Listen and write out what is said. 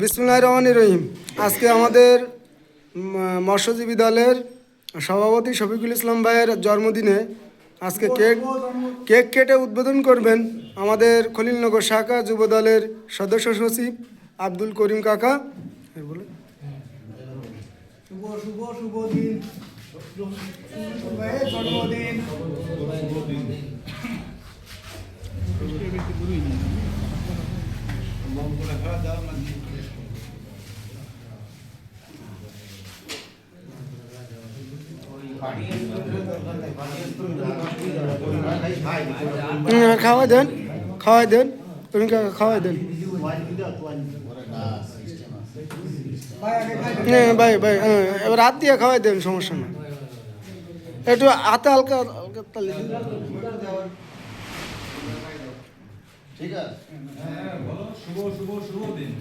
বিসমুল্লাহ রহমান রহিম। আজকে আমাদের মৎস্যজীবী দলের সভাপতি শফিকুল ইসলাম ভাইয়ের জন্মদিনে আজকে কেক কেক কেটে উদ্বোধন করবেন আমাদের খলিলনগর শাখা যুব দলের সদস্য সচিব আব্দুল করিম কাকা। বলে শুভ শুভ জন্মদিন করিম কাকা খাওয়াই দেন আগে খাই হ্যাঁ ভাই ভাই হ্যাঁ, এবার হাত দিয়ে খাওয়াই দেন সমস্যা না একটু হাতে হালকা হালকা তালি ঠিক আছে। হ্যাঁ বলো শুভ শুভ শুভ দিন।